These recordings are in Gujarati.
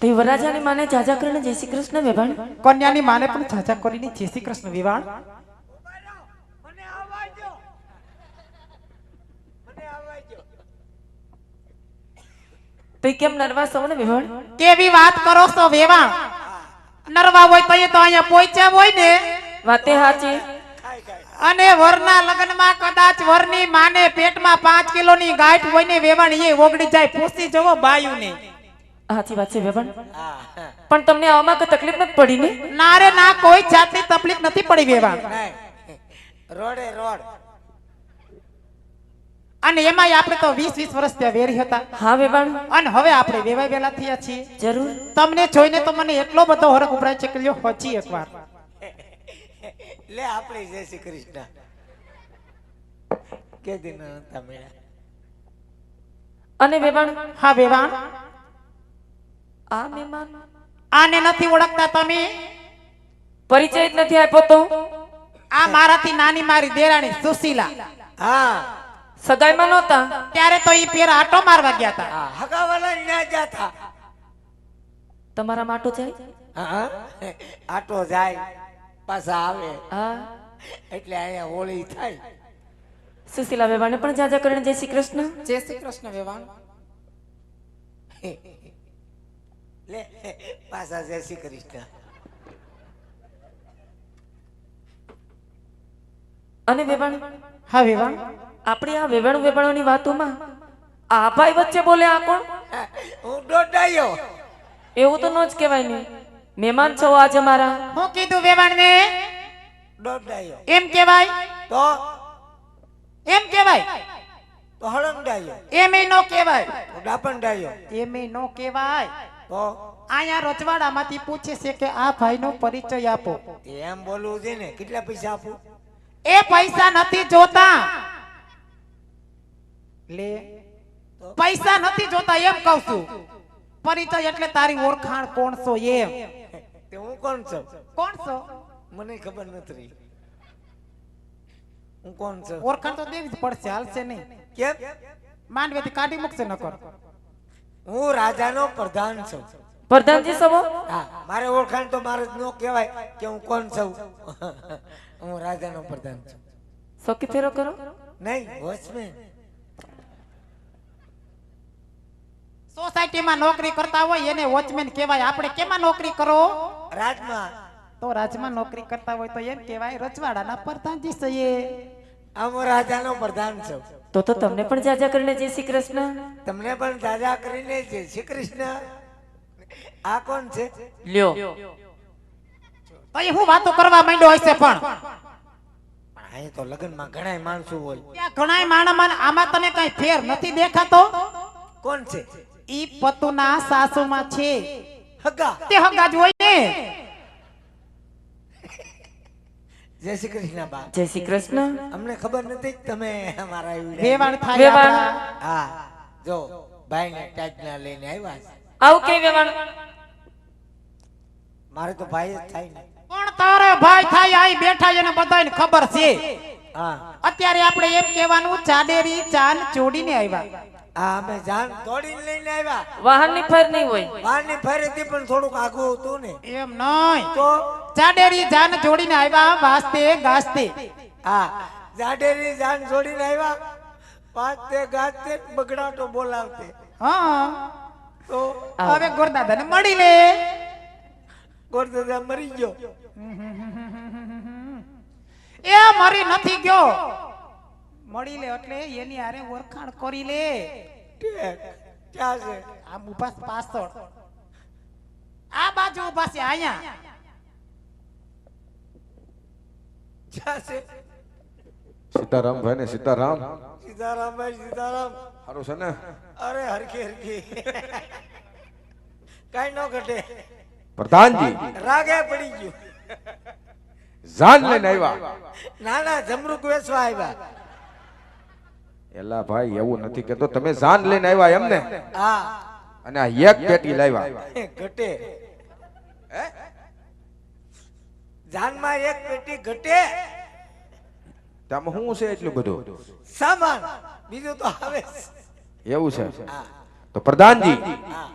તે વરરાજાની માને જાજા કરીને જય શ્રી કૃષ્ણ વિવાણ? કન્યાની માને પણ જાજા કરીને જય શ્રી કૃષ્ણ વિવાણ? મને આવવા દો મને આવવા દો તે કેમ નરવા છો ને કેવી વાત કરો છો વેવાણ? નરવા હોય તો એ તો અહીંયા પહોંચ્યા હોય ને. વાતે ખાઈ અને વરના લગ્નમાં કદાચ વરની માને પેટમાં પાંચ કિલોની ગાંઠ હોય ને વેવાણ એ ઓગળી જાય પૂછી જવો બાયુને. હાચી વાત છે હા. પણ તમને આવામાં કોઈ તકલીફ નથી પડી ને? ના રે ના કોઈ જાતની તકલીફ નથી પડી વેવાણ. રોડે રોડ. અને એમાંય આપણે તો વીસ વીસ વર્ષ ત્યાં વેરી હતા. હા વેવાણ. અને હવે આપણે વેવાય વેલા થયા છીએ. જરૂર. તમને જોઈને તો મને એટલો બધો હરખ ઉભરાય છે કે લ્યો હોચી એકવાર લે આપણે જય શ્રી કૃષ્ણ. કે દિન તમે અને વેવાણ? હા વેવાણ. આ મહેમાન આને નથી ઓળખતા તમે? પરિચય જ નથી આપ્યો તો? આ મારાથી નાની મારી દેરાણી સુશીલા. હા. સગાઈમાં નહોતા? ત્યારે તો ઈ પેર આટો મારવા ગયા હતા હા હગાવાલા ના જાતા તમારા માટો જાય? હા આટો જાય પાછા આવે. હા. એટલે અહીંયા હોળી થાય. સુશીલા વેભાણે પણ જાજા કરીને જય શ્રી કૃષ્ણ. જય શ્રી કૃષ્ણ વેવાણ. લે પાછા જય શ્રી કૃષ્ણ. અને વેભાણ હા વેવાણ. આપણી આ વેવાણ વેવાણોની વાતોમાં આ ભાઈ વચ્ચે બોલે આ કોણ? હું ડોડાયો એવું તો ન જ કહેવાય ને. મહેમાન છો આજે મારા. હું કીધું વેવાણ ને ડોડાયો એમ કહેવાય? તો? એમ કહેવાય? તો હળંગાયો એમ નો કહેવાય. તો ડાપંડાયો એમ નો કેવાય તો અહીંયા રજવાડામાંથી પૂછે છે કે આ ભાઈનો પરિચય આપો. એમ બોલવું છે ને કેટલા પૈસા આપું? એ પૈસા નથી જોતા. લે. પૈસા નથી જોતા એમ કહું છું. પરિચય એટલે તારી ઓળખાણ કોણ છો એમ. તે હું કોણ છું? કોણ છો? મને ખબર નથી. હું કોણ છું? ઓળખાણ તો દેવી જ પડશે હાલશે નહીં. કેમ? માંડવેથી કાઢી મૂકશે નકર. હું રાજાનો પ્રધાન છું. પ્રધાનજી સવો હા મારે ઓળખાણ તો મારે ન કહેવાય કે હું કોણ છું. હું રાજાનો પ્રધાન છું. સોકી ફેરો કરો. નહીં વોચમેન. સોસાયટીમાં નોકરી કરતા હોય એને વોચમેન કહેવાય. આપણે કેમાં નોકરી કરો? રાજમાં. તો રાજમાં નોકરી કરતા હોય તો એમ કહેવાય રજવાડાના પ્રધાનજી છે હું રાજાનો પ્રધાન છો. તો તો તમને પણ જાજા કરીને જય શ્રી કૃષ્ણ? તમને પણ જાજા કરીને જય શ્રી કૃષ્ણ. આ કોણ છે? લ્યો. ભાઈ હું વાતો કરવા માંડ્યો હશે પણ. પણ અહીં તો લગ્નમાં ઘણા માણસો હોય. ત્યાં ઘણાય માણસ આમાં તને કઈ ફેર નથી દેખાતો? કોણ છે? ઈ પતુના સાસુમાં છે. હગા. તે હગા જ હોય ને. જય શ્રી કૃષ્ણ બા. જય શ્રી કૃષ્ણ. અમને ખબર નથી તમે અમારા વેવાણ થાય હા જો ભાઈ ને ટાઈટના લઈને આવ્યા છે. આવું કે વેવાણ? મારે તો ભાઈ જ થાય ને. પણ તારે ભાઈ થાય આઈ બેઠા એને બધાને ખબર છે. હા. અત્યારે આપણે એમ કહેવાનું ચાડેરી ચાન ચોડીને આવ્યા. હા અમે જાન તોડીને લઈને આવ્યા. વાહનની ફેર નહીં હોય. બહારની ફેરેથી પણ થોડુંક આઘું હતું ને. એમ નહીં. તો ચાડેરી જાન જોડીને આવ્યા વાસ્તે ગાસ્તે. હા જાડેરી જાન જોડીને આવ્યા. પાંચ તે ગાતે બગડાટો બોલાવતે. હા. તો હવે ગોરદાદાને મળી લે. ગોરદાદા મરી ગયો. એ મરી નથી ગયો. મળી લે એટલે એની હારે ઓળખાણ કરી લે. ક્યાં છે આમ ઊભા પાછળ. આ બાજુ ઊભા છે અહીંયા. ક્યાં સીતારામ ભાઈ ને સીતારામ. સીતારામ ભાઈ સીતારામ. સારું છે ને? અરે હરખી હરખી. કઈ ન ઘટે. પ્રધાનજી. રાગે પડી ગયું. જાન લઈને આવ્યા. ના ના જમરૂક વેચવા આવ્યા. એલા ભાઈ એવું નથી કેતો તમે જાન લઈને આવ્યા એમ ને હા. અને આ એક પેટી લાવ્યા. ઘટે. જાનમાં એક પેટી ઘટે. તેમાં શું છે એટલું બધું? સામાન. બીજું તો આવે એવું છે? તો પ્રધાનજી હા.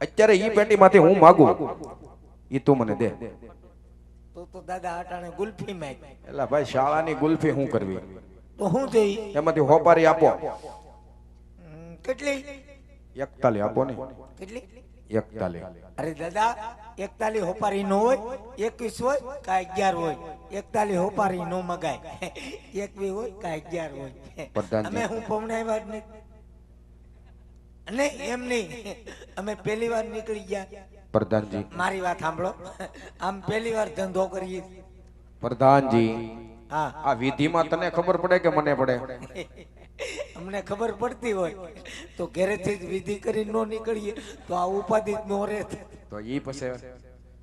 અત્યારે ઈ પેટીમાંથી હું માગું? ઈ તું મને દે. તો તો દાદા અટાણે ગુલ્ફી માં એલા ભાઈ શાળાની ગુલ્ફી હું કરવી? તો હું થઈ એમાંથી હોપારી આપો. કેટલી? એકતાલી આપો ને. કેટલી? એકતાલી. અરે દાદા એકતાલી હોપારી નો હોય એકવીસ હોય કા અગિયાર હોય. એકતાલી હોપારી નો મગાય. એકવી હોય કા અગિયાર હોય. અમે હું પમણાવ્યા જ નહીં. અને એમ નહીં. અમે પહેલી વાર નીકળી ગયા. પ્રધાનજી. મારી વાત સાંભળો. આમ પહેલી વાર ધંધો કરીએ. પ્રધાનજી. આ વિધિમાં તને ખબર પડે કે મને પડે? અમને ખબર પડતી હોય. તો ઘરેથી જ વિધિ કરી નો નીકળીએ તો આ ઉપાધિ જ નો રહે. તો ઈ પછી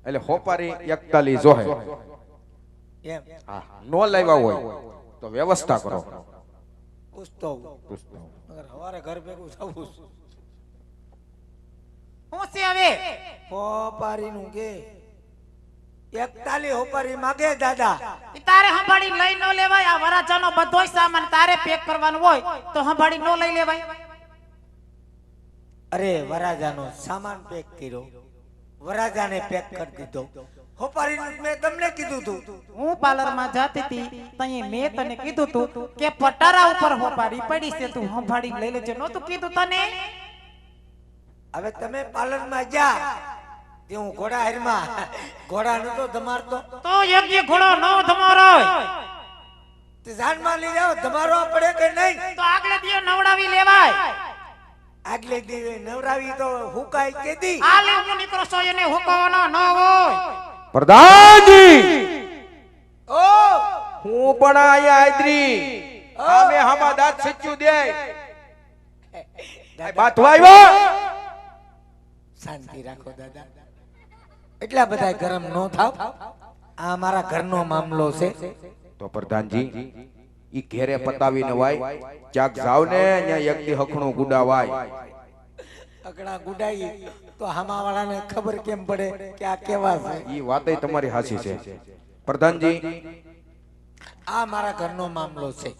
એટલે હોપારી એકતાલી જોહે. એમ. હા નો લાવ્યા હોય તો વ્યવસ્થા કરો. પૂછતો પૂછતો હવારે ઘર ભેગું થવું હું છે હવે? હોપારી નું કે. એકતાલી હોપારી માગે દાદા. તારે સંભાળી લઈ ન લેવાય આ વરાચાનો બધો સામાન તારે પેક કરવાનો હોય તો સંભાળી ન લઈ લેવાય. અરે વરાજાનો સામાન પેક કર્યો. વરાજાને પેક કરી દીધો. હોપારી મેં તમને કીધું તું. હું પાર્લરમાં જાતી હતી તઈ મેં તને કીધું તું કે પટારા ઉપર હોપારી પડી છે તું સંભાળી લઈ લેજે. નહોતું કીધું તને? હવે તમે પાર્લરમાં જા. તે હું ઘોડા હરમા. ઘોડા નતો ધમારતો તો. યજ્ઞ ઘોડો ન ધમારો તે જાનમાં લઈ જાવ ધમારો પડે કે નહીં? તો આગલે દિયો નવડાવી લેવાય. આગલે દીવે નવરાવી તો હુકાય કેદી? આ આલે હું નીકળો છો એને હુકવાનો ન હોય. પ્રધાનજી! ઓ! હું પણ આયા આદરી આમે હમા દાંત સચ્યું દે. બાત આવ્યો? શાંતિ રાખો દાદા. એટલા બધા ગરમ નો થાવ. આ મારા ઘરનો મામલો છે. તો પ્રધાનજી ઈ ઘેરે પતાવી નવાય ચાક જાવ ને અહીંયા એકદી હખણું ગુડાવાય. અકડા ગુડાઈ તો હામા વાળાને ખબર કેમ પડે કે આ કેવા છે? ઈ વાતય તમારી હાસી છે. પ્રધાનજી આ મારા ઘરનો મામલો છે.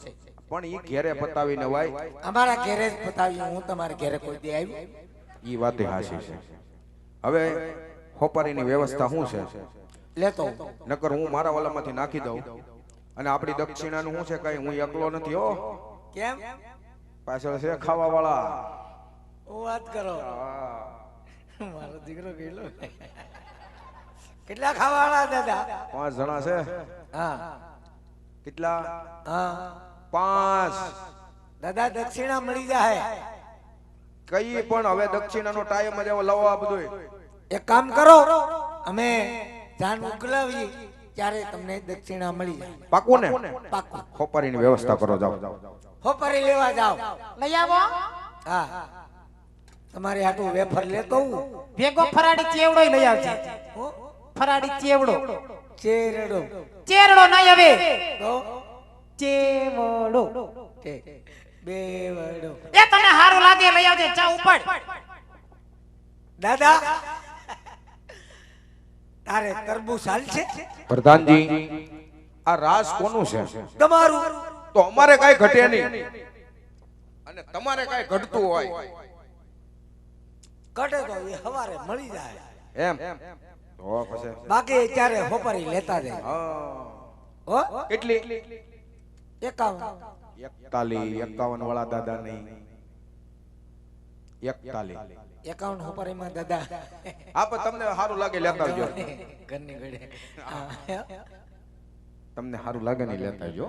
પણ ઈ ઘેરે પતાવી નવાય અમારા ઘેરે જ પતાવી હું તમારા ઘેરે કોઈ દે આવી ઈ વાતે હાસી છે. હવે હોપારીની વ્યવસ્થા શું છે? લેતો નકર હું મારા વાલામાંથી નાખી દઉં. અને આપણી દક્ષિણાનું શું છે કઈ? હું એકલો નથી હો. કેમ? પાછળ છે ખાવા વાળા વાત કરો. મારો દીકરો ગયેલો. કેટલા ખાવાળા દાદા? પાંચ જણા છે? હા. કેટલા? હા. પાંચ. દાદા દક્ષિણા મળી જાય. કઈ પણ હવે દક્ષિણાનો ટાઈમ જ એવો લાવવા બધું એક કામ કરો અમે જાન ઉકલાવી ત્યારે તમને દક્ષિણા મળી જાય. પાકું ને પાકું ખોપારીની વ્યવસ્થા કરો જાઓ. ખોપારી લેવા જાઓ. લઈ આવો. હા. તમારે આટલું વેફર લેતો હું. ભેગો ફરાડી ચેવડો લઈ આવજે. ફરાડી ચેવડો. ચેરડો. ચેરડો નહીં હવે. ચેવડો. બેવડો. એ તને હારું લાગે લઈ આવજે. ચા ઉપર. દાદા અરે તરબૂચ છે? પ્રધાનજી આ રાસ કોનું છે? તમારું. તો અમારે કઈ ઘટે નહીં. અને તમારે કઈ ઘટતું હોય. ઘટે તો એ હવારે મળી જાય. એમ. તો પછી? બાકી ક્યારે હોપરી લેતા જાય. હો. કેટલી? 51 41 51 વાળા દાદા નહીં 41 એકાઉન્ટ ઉપર એમાં દાદા. આપ તમને સારું લાગે લેતા જો ઘરની ઘડે તમને સારું લાગે નહીં. લેતા જો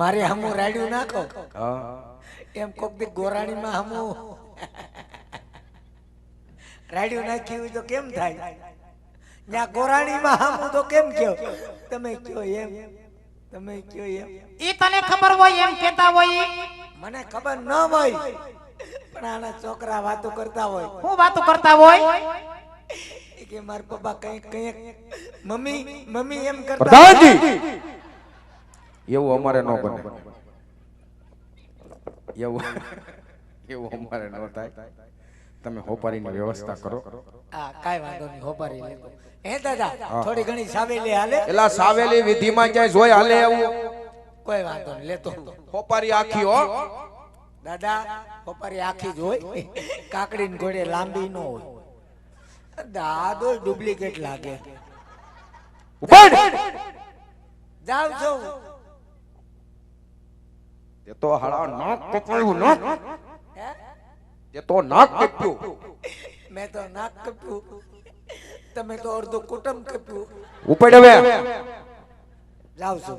મારે હમું રાડ્યું નાખો. એમ કોક દી ગોરાણીમાં હમું રાડ્યું નાખ્યું તો કેમ થાય? ત્યાં ગોરાણીમાં હમું તો કેમ કયો? તમે કયો એમ? તમે કયો એમ? ઈ તને ખબર હોય એમ કેતા હોય? મને ખબર ન હોય. પણ આના છોકરા વાતો કરતા હોય. હું વાતો કરતા હોય? કે મારા પપ્પા કઈ કઈ મમ્મી મમ્મી એમ કરતા પ્રધાનજી એવું અમારે ન બને. એવું એવું અમારે ન થાય. તમે હોપારીની વ્યવસ્થા કરો. હા કાઈ વાંધો નહીં હોપારી લેતો હે દાદા થોડી ઘણી સાવેલી હાલે? એલા સાવેલી વિધિમાં ક્યાંય જોઈ હાલે એવું? કોઈ વાંધો નહીં લેતો હોપારી આખી હો. દાદા પપારી આખી જ હોય. કાકડી ને ઘોડે લાંબી ન હોય. દાદો ડુપ્લિકેટ લાગે. જાવ છો. તે તો હાડા નાક કપાયું નાક તે તો નાક કપ્યું. મેં તો નાક કપ્યું. તમે તો અડધું કુટુંબ કપ્યું. ઉપડ હવે જાવ છો.